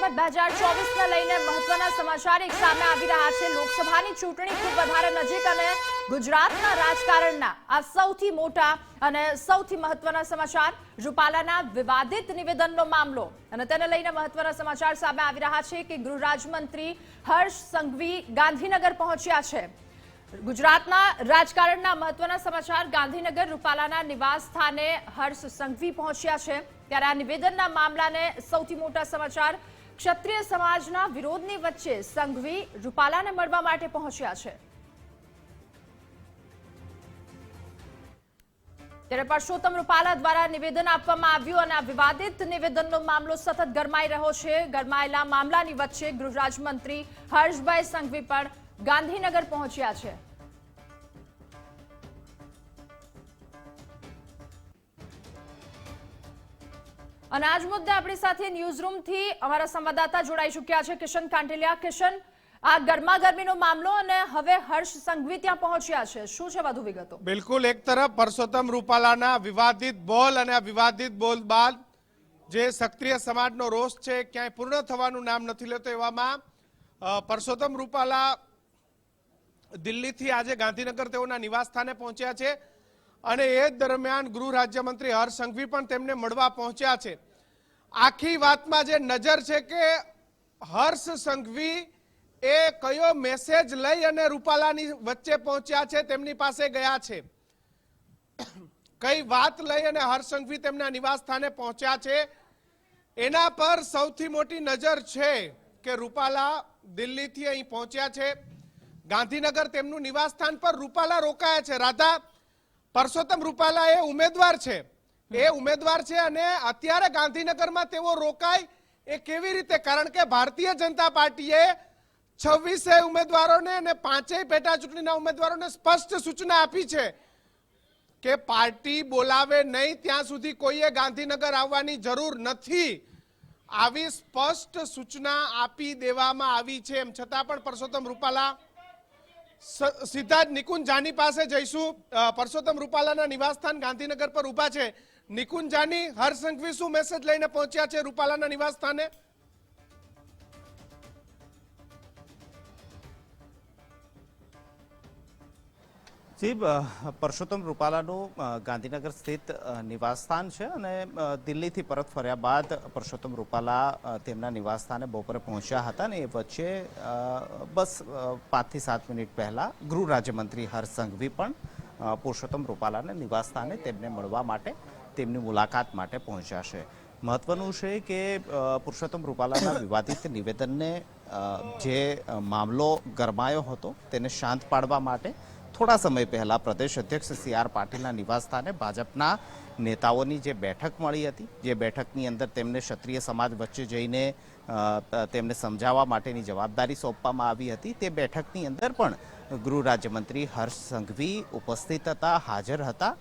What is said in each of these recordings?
મત બે હજાર ચોવીસને લઈને મહત્વના સમાચાર એક સામે આવી રહ્યા છે. લોકસભાની ચૂંટણી ખૂબ વધારે નજીક અને ગુજરાતના રાજકારણના આ સૌથી મોટા અને સૌથી મહત્વના સમાચાર રૂપાલાના વિવાદિત નિવેદનનો મામલો. અને તેને લઈને મહત્વના સમાચાર સામે આવી રહ્યા છે કે ગૃહ રાજ્યમંત્રી હર્ષ સંઘવી ગાંધીનગર પહોંચ્યા છે. ગુજરાતના રાજકારણના મહત્વના સમાચાર ગાંધીનગર રૂપાલાના નિવાસ સ્થાને હર્ષ સંઘવી પહોંચ્યા છે. ત્યારે આ નિવેદનના મામલાને સૌથી મોટા સમાચાર ક્ષત્રિય સમાજના વિરોધની વચ્ચે સંઘવી રૂપાલાને મળવા માટે પહોંચ્યા છે. ત્યારે પરસોત્તમ રૂપાલા દ્વારા નિવેદન આપવામાં આવ્યું અને આ વિવાદિત નિવેદનનો મામલો સતત ગરમાઈ રહ્યો છે. ગરમાયેલા મામલાની વચ્ચે ગૃહ રાજ્યમંત્રી હર્ષભાઈ સંઘવી પણ ગાંધીનગર પહોંચ્યા છે. અને આજ મુદ્દે આપણી સાથે ન્યૂઝરૂમથી અમારા સંવાદદાતા જોડાઈ ચૂક્યા છે, કિશન કાંટેલિયા. કિશન, આ ગરમા ગરમીનો મામલો અને હવે હર્ષ સંઘવી ત્યાં પહોંચ્યા છે. શું છે વધુ વિગતો? બિલકુલ, એક તરફ પરસોત્તમ રૂપાલાના વિવાદિત બોલ અને વિવાદિત બોલ બાદ જે સક્રિય સમાજનો રોષ છે, ક્યાંય પૂર્ણ થવાનું નામ નથી લેતો એવામાં પરસોત્તમ રૂપાલા દિલ્હીથી આજે ગાંધીનગર તેઓના નિવાસ સ્થાને પહોંચ્યા છે. અને એ દરમિયાન ગૃહ રાજ્યમંત્રી હર્ષ સંઘવી પણ તેમને મળવા પહોંચ્યા છે. આખી વાતમાં જે નજર છે કે હર્ષ સંઘવી એ કયો મેસેજ લઈ અને રૂપાલાની વચ્ચે પહોંચ્યા છે તેમની પાસે ગયા છે. કઈ વાત લઈ અને હર્ષ સંઘવી તેમના નિવાસ સ્થાને પહોંચ્યા છે? એના પર સૌથી મોટી નજર છે કે રૂપાલા દિલ્હીથી અહીં પહોંચ્યા છે. ગાંધીનગર તેમનું નિવાસ સ્થાન પર રૂપાલા રોકાયા છે. રાધા પરસોત્તમ રૂપાલા એ ઉમેદવાર છે. એ ઉમેદવાર છે અને અત્યારે ગાંધીનગરમાં તેઓ રોકાય એ કેવી રીતે? કારણ કે ભારતીય જનતા પાર્ટીએ છવ્વીસે ઉમેદવારોને અને પાંચેય પેટા ચૂંટણીના ઉમેદવારોને સ્પષ્ટ સૂચના આપી છે કે પાર્ટી બોલાવે નહીં, ત્યાં સુધી કોઈએ ગાંધીનગર આવવાની જરૂર નથી. આવી સ્પષ્ટ સૂચના આપી દેવામાં આવી છે. એમ છતાં પણ પરસોત્તમ રૂપાલા સીધા જ નિકુંજ જાની પાસે જઈશું. પરસોત્તમ રૂપાલાના નિવાસસ્થાન ગાંધીનગર પર ઊભા છે. નિકુંજ જાની, હર્ષ સંઘવી શું મેસેજ લઈને પહોંચ્યા છે રૂપાલાના નિવાસ જી પરષોત્તમ રૂપાલાનું ગાંધીનગર સ્થિત નિવાસસ્થાન છે અને દિલ્હીથી પરત ફર્યા બાદ પરસોત્તમ રૂપાલા તેમના નિવાસસ્થાને બપોરે પહોંચ્યા હતા અને એ વચ્ચે બસ પાંચથી સાત મિનિટ પહેલાં ગૃહ રાજ્યમંત્રી હર્ષ પણ પુરુષોત્તમ રૂપાલાને નિવાસસ્થાને તેમને મળવા માટે તેમની મુલાકાત માટે પહોંચ્યા છે. મહત્વનું છે કે પુરુષોત્તમ રૂપાલાના વિવાદિત નિવેદનને જે મામલો ગરમાયો હતો તેને શાંત પાડવા માટે થોડા સમય પહેલાં પ્રદેશ અધ્યક્ષ સી આર પાટીલના નિવાસસ્થાને ભાજપના નેતાઓની જે બેઠક મળી હતી, જે બેઠકની અંદર તેમને ક્ષત્રિય સમાજ વચ્ચે જઈને તેમને સમજાવવા માટેની જવાબદારી સોંપવામાં આવી હતી. તે બેઠકની અંદર પણ ગૃહ રાજ્યમંત્રી હર્ષ સંઘવી ઉપસ્થિત હતા, હાજર હતા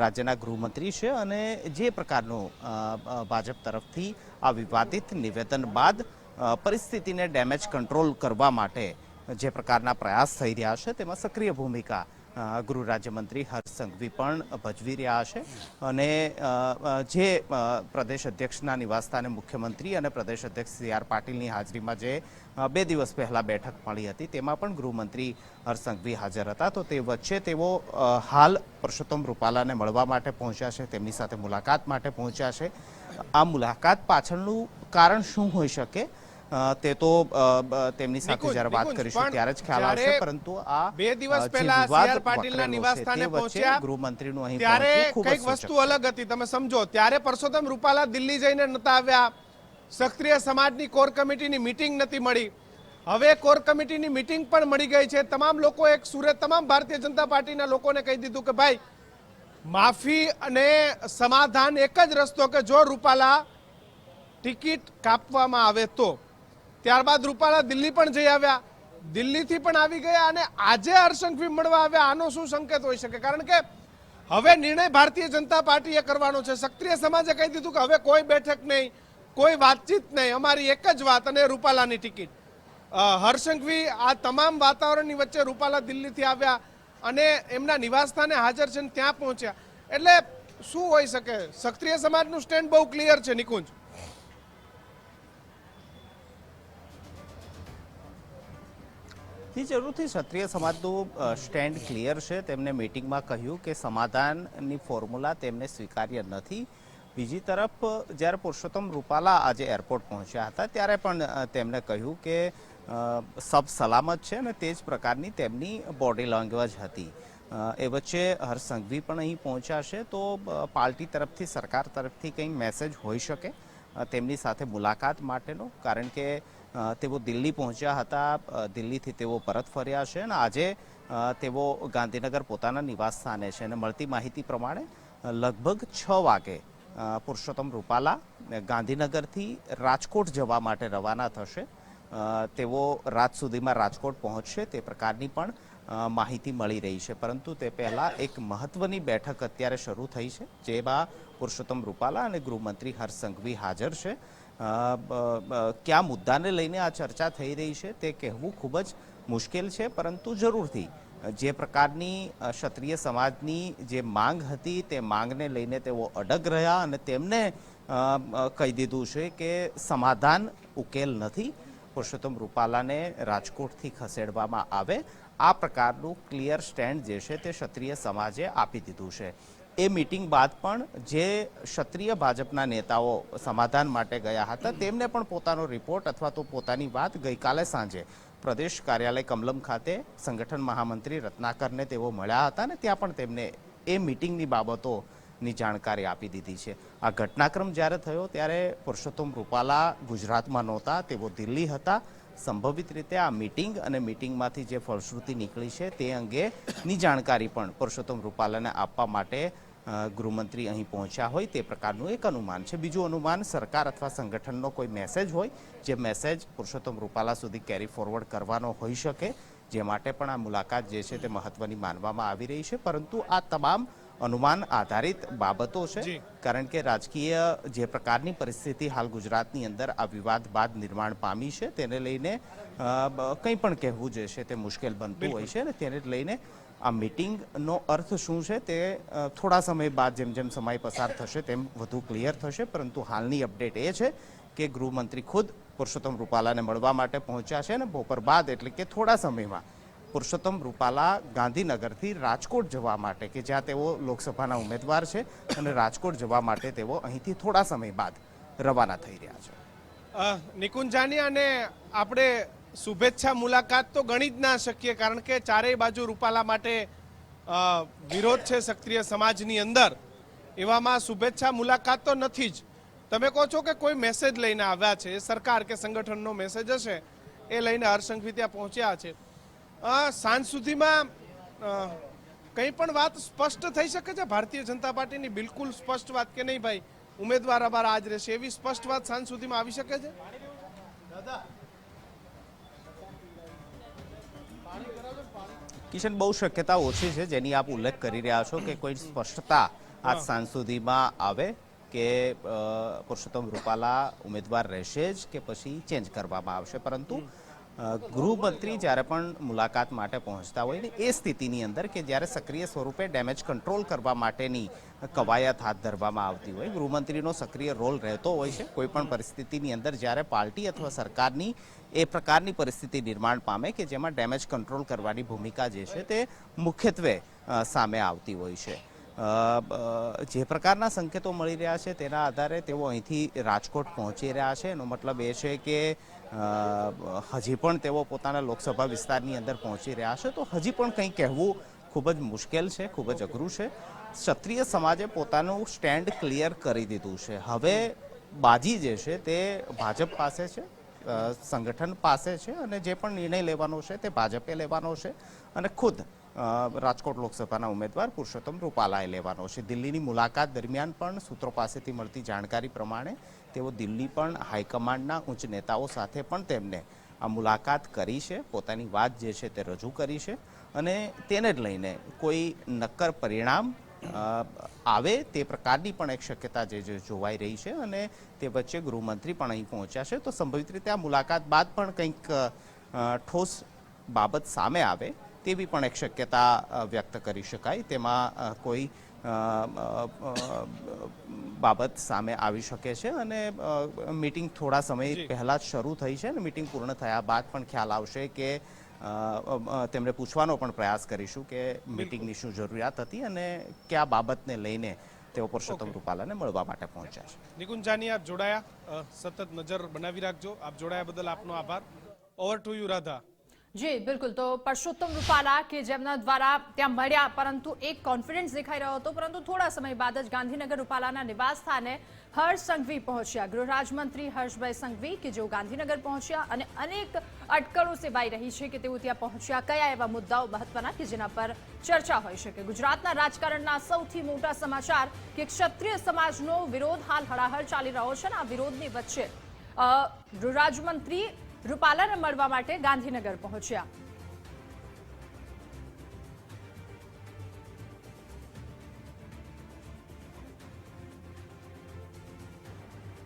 રાજ્યના ગૃહમંત્રી છે અને જે પ્રકારનું ભાજપ તરફથી આ વિવાદિત નિવેદન બાદ પરિસ્થિતિને ડેમેજ કંટ્રોલ કરવા માટે જે પ્રકારના પ્રયાસ થઈ રહ્યા છે, તેમાં સક્રિય ભૂમિકા ગૃહ રાજ્યમંત્રી હર્ષ પણ ભજવી રહ્યા છે. અને જે પ્રદેશ અધ્યક્ષના નિવાસસ્થાને મુખ્યમંત્રી અને પ્રદેશ અધ્યક્ષ સી આર પાટીલની હાજરીમાં જે બે દિવસ પહેલાં બેઠક મળી હતી, તેમાં પણ ગૃહમંત્રી હર્ષ હાજર હતા. તો તે વચ્ચે તેઓ હાલ પુરુષોત્તમ રૂપાલાને મળવા માટે પહોંચ્યા છે, તેમની સાથે મુલાકાત માટે પહોંચ્યા છે. આ મુલાકાત પાછળનું કારણ શું હોઈ શકે? તે તો તેમની સાથે જ્યારે વાત કરીશું ત્યારે જ ખ્યાલ આવશે પરંતુ આ બે દિવસ પહેલા સીઆર પાટીલના વકરેલો નિવાસ છે, સ્થાને તે વચ્ચે પહોંચ્યા ગૃહમંત્રીનું અહીં ત્યારે કંઈક કંઈક વસ્તુ અલગ હતી તમે સમજો. ત્યારે પરસોત્તમ રૂપાલા દિલ્હી જઈને નતા આવ્યા. સક્રિય સમાજની કોર કમિટીની મીટિંગ નથી મળી. હવે કોર કમિટીની મીટિંગ પણ મળી ગઈ છે. તમામ લોકો એક સુરત તમામ ભારતીય જનતા પાર્ટીના લોકોને કહી દીધું કે ભાઈ માફી અને સમાધાન એક જ રસ્તો કે જો રૂપાલા ટિકિટ કાપવામાં આવે તો. ત્યારબાદ રૂપાલા દિલ્હી પણ જઈ આવ્યા. દિલ્હીથી પણ આવી ગયા અને આજે હરસંઘવી મળવા આવ્યા. આનો શું સંકેત હોઈ શકે? કારણ કે હવે નિર્ણય ભારતીય જનતા પાર્ટીએ કરવાનો છે. સક્રિય સમાજે કહી દીધું કે હવે કોઈ બેઠક નહીં, કોઈ વાતચીત નહીં. અમારી એક જ વાત અને રૂપાલાની ટિકિટ. હરસંઘવી આ તમામ વાતાવરણની વચ્ચે રૂપાલા દિલ્હીથી આવ્યા અને એમના નિવાસસ્થાને હાજર છે ત્યાં પહોંચ્યા. એટલે શું હોઈ શકે? સક્રિય સમાજનું સ્ટેન્ડ બહુ ક્લિયર છે, નિકુંજ. જી, જરૂરથી. ક્ષત્રિય સમાજનું સ્ટેન્ડ ક્લિયર છે. તેમણે મીટિંગમાં કહ્યું કે સમાધાનની ફોર્મ્યુલા તેમને સ્વીકાર્ય નથી. બીજી તરફ, જ્યારે પુરુષોત્તમ રૂપાલા આજે એરપોર્ટ પહોંચ્યા હતા, ત્યારે પણ તેમણે કહ્યું કે સબ સલામત છે અને તે જ પ્રકારની તેમની બોડી લેંગ્વેજ હતી. એ વચ્ચે હર્ષ સંઘવી પણ અહીં પહોંચ્યા છે. તો પાર્ટી તરફથી, સરકાર તરફથી કંઈ મેસેજ હોઈ શકે? તેમની સાથે મુલાકાત માટેનો, કારણ કે તેઓ દિલ્હી પહોંચ્યા હતા દિલ્હીથી તેઓ પરત ફર્યા છે અને આજે તેઓ ગાંધીનગર પોતાના નિવાસ સ્થાને છે અને મળતી માહિતી પ્રમાણે લગભગ છ વાગે પુરુષોત્તમ રૂપાલા ગાંધીનગરથી રાજકોટ જવા માટે રવાના થશે. તેઓ રાત સુધીમાં રાજકોટ પહોંચશે, તે પ્રકારની પણ માહિતી મળી રહી છે. પરંતુ તે પહેલાં એક મહત્વની બેઠક અત્યારે શરૂ થઈ છે, જેમાં પુરુષોત્તમ રૂપાલા અને ગૃહમંત્રી હર્ષ સંઘવી હાજર છે. કયા મુદ્દાને લઈને આ ચર્ચા થઈ રહી છે તે કહેવું ખૂબ જ મુશ્કેલ છે, પરંતુ જરૂરથી, જે પ્રકારની ક્ષત્રિય સમાજની જે માંગ હતી તે માંગને લઈને તેઓ અડગ રહ્યા અને તેમને કહી દીધું છે કે સમાધાન ઉકેલ નથી. પુરુષોત્તમ રૂપાલાને રાજકોટથી ખસેડવામાં આવે. આ પ્રકારનું ક્લિયર સ્ટેન્ડ જે છે તે ક્ષત્રિય સમાજે આપી દીધું છે. એ મિટિંગ બાદ પણ જે ક્ષત્રિય ભાજપના નેતાઓ સમાધાન માટે ગયા હતા, તેમને પણ પોતાનો રિપોર્ટ અથવા તો પોતાની વાત ગઈકાલે સાંજે પ્રદેશ કાર્યાલય કમલમ ખાતે સંગઠન મહામંત્રી રત્નાકરને તેઓ મળ્યા હતા ને ત્યાં પણ તેમને એ મિટિંગની બાબતોની જાણકારી આપી દીધી છે. આ ઘટનાક્રમ જ્યારે થયો ત્યારે પુરુષોત્તમ રૂપાલા ગુજરાતમાં નહોતા, તેઓ દિલ્હી હતા. સંભવિત રીતે આ મીટિંગ અને મીટિંગમાંથી જે ફળશ્રુતિ નીકળી છે તે અંગેની જાણકારી પણ પુરુષોત્તમ રૂપાલાને આપવા માટે ગૃહમંત્રી અહીં પહોંચ્યા હોય તે પ્રકારનું એક અનુમાન છે. બીજું અનુમાન સરકાર અથવા સંગઠનનો કોઈ મેસેજ હોય, જે મેસેજ પુરુષોત્તમ રૂપાલા સુધી કેરી ફોરવર્ડ કરવાનો હોઈ શકે, જે માટે પણ આ મુલાકાત જે છે તે મહત્વની માનવામાં આવી રહી છે. પરંતુ આ તમામ અનુમાન આધારિત બાબતો છે. કારણ કે રાજકીય જે પ્રકારની પરિસ્થિતિ હાલ ગુજરાતની અંદર આ વિવાદ બાદ નિર્માણ પામી છે તેને લઈને કંઈ પણ કહેવું જે છે તે મુશ્કેલ બનતું હોય છે અને તેને લઈને આ મિટિંગનો અર્થ શું છે તે થોડા સમય બાદ જેમ જેમ સમય પસાર થશે તેમ વધુ ક્લિયર થશે. પરંતુ હાલની અપડેટ એ છે કે ગૃહમંત્રી ખુદ પુરુષોત્તમ રૂપાલાને મળવા માટે પહોંચ્યા છે અને બપોર બાદ એટલે કે થોડા સમયમાં પુરુષોત્તમ રૂપાલા ગાંધીનગરથી રાજકોટ જવા માટે, કે જ્યાં તેઓ લોકસભાના ઉમેદવાર છે અને રાજકોટ જવા માટે તેઓ અહીંથી થોડા સમય બાદ રવાના થઈ રહ્યા છે. નિકુંજાની અને આપણે શુભેચ્છા મુલાકાત તો ગણી જ ના શકીએ, કારણ કે ચારેય બાજુ રૂપાલા માટે વિરોધ છે ક્ષત્રિય સમાજની અંદર. એવામાં શુભેચ્છા મુલાકાત તો નથી જ. તમે કહો છો કે કોઈ મેસેજ લઈને આવ્યા છે સરકાર કે સંગઠનનો મેસેજ હશે, એ લઈને હરસંઘવી ત્યાં પહોંચ્યા છે. સાંજ સુધીમાં કંઈ પણ વાત સ્પષ્ટ થઈ શકે છે? ભારતીય જનતા પાર્ટીની બિલકુલ સ્પષ્ટ વાત કે નહીં ભાઈ? ઉમેદવાર અમારા આજ રહેશે. એવી સ્પષ્ટ વાત સાંજ સુધીમાં આવી શકે છે? કિશન બહુ શક્યતા ઓછી છે જેની આપ ઉલ્લેખ કરી રહ્યા છો કે કોઈ સ્પષ્ટતા આજ સાંજ સુધીમાં આવે કે પુરુષોત્તમ રૂપાલા ઉમેદવાર રહેશે જ કે પછી ચેન્જ કરવામાં આવશે? પરંતુ ગૃહમંત્રી જ્યારે પણ મુલાકાત માટે પહોંચતા હોય ને, એ સ્થિતિની અંદર કે જ્યારે સક્રિય સ્વરૂપે ડેમેજ કંટ્રોલ કરવા માટેની કવાયત હાથ ધરવામાં આવતી હોય, ગૃહમંત્રીનો સક્રિય રોલ રહેતો હોય છે, કોઈ પણ પરિસ્થિતિની અંદર જ્યારે પાર્ટી અથવા સરકારની એ પ્રકારની પરિસ્થિતિ નિર્માણ પામે કે જેમાં ડેમેજ કંટ્રોલ કરવાની ભૂમિકા જે છે તે મુખ્યત્વે સામે આવતી હોય છે. જે પ્રકારના સંકેતો મળી રહ્યા છે તેના આધારે તેઓ અહીંથી રાજકોટ પહોંચી રહ્યા છે. એનો મતલબ એ છે કે હજી પણ તેઓ પોતાના લોકસભા વિસ્તારની અંદર પહોંચી રહ્યા છે. તો હજી પણ કંઈ કહેવું ખૂબ જ મુશ્કેલ છે, ખૂબ જ અઘરું છે. ક્ષત્રિય સમાજે પોતાનું સ્ટેન્ડ ક્લિયર કરી દીધું છે. હવે બાજી જે છે તે ભાજપ પાસે છે સંગઠન પાસે છે અને જે પણ નિર્ણય લેવાનો છે તે ભાજપે લેવાનો છે અને ખુદ રાજકોટ લોકસભાના ઉમેદવાર પુરુષોત્તમ રૂપાલાએ લેવાનો છે. દિલ્હીની મુલાકાત દરમિયાન પણ સૂત્રો પાસેથી મળતી જાણકારી પ્રમાણે તેઓ દિલ્હી પણ હાઈકમાન્ડના ઉચ્ચ નેતાઓ સાથે પણ તેમને આ મુલાકાત કરી છે. પોતાની વાત જે છે તે રજૂ કરી છે અને તેને જ લઈને કોઈ નક્કર પરિણામ આવે તે પ્રકારની પણ એક શક્યતા જે જોવાઈ રહી છે અને તે વચ્ચે ગૃહમંત્રી પણ અહીં પહોંચ્યા છે. તો સંભવિત રીતે આ મુલાકાત બાદ પણ કંઈક ઠોસ બાબત સામે આવે તેવી પણ એક શક્યતા વ્યક્ત કરી શકાય. તેમાં કોઈ બાબત સામે આવી શકે છે અને મીટિંગ થોડા સમય પહેલાં જ શરૂ થઈ છે અને મીટિંગ પૂર્ણ થયા બાદ પણ ખ્યાલ આવશે કે તેમણે પૂછવાનો પણ પ્રયાસ કરીશું કે મીટિંગની શું જરૂરિયાત હતી અને કયા બાબતને લઈને તેઓ પુરુષોત્તમ રૂપાલાને મળવા માટે પહોંચ્યા છે. નિકુંજ જાની આપ જોડાયા. સતત નજર બનાવી રાખજો. આપ જોડાયા બદલ આપનો આભાર. Over to you Radha ji બિલકુલ. તો પરસોત્તમ રૂપાલા કે જેમના દ્વારા ત્યાં મળ્યા પરંતુ એક કોન્ફિડન્સ દેખાઈ રહ્યો હતો પરંતુ થોડા સમય બાદ જ ગાંધીનગર રૂપાલાના નિવાસ સ્થાને હર્ષ સંઘવી પહોંચ્યા. ગૃહરાજમંત્રી હર્ષભાઈ સંઘવી કે જેઓ ગાંધીનગર પહોંચ્યા અને અનેક અટકળો સેવાઈ રહી છે કે તેઓ ત્યાં પહોંચ્યા. કયા એવા મુદ્દાઓ મહત્વના કે જેના પર ચર્ચા હોઈ શકે? ગુજરાતના રાજકારણના સૌથી મોટા સમાચાર કે ક્ષત્રિય સમાજનો વિરોધ હાલ હળાહળ ચાલી રહ્યો છે અને આ વિરોધની વચ્ચે અ, ગૃહ રાજ્યમંત્રી રૂપાલાને મળવા માટે ગાંધીનગર પહોંચ્યા.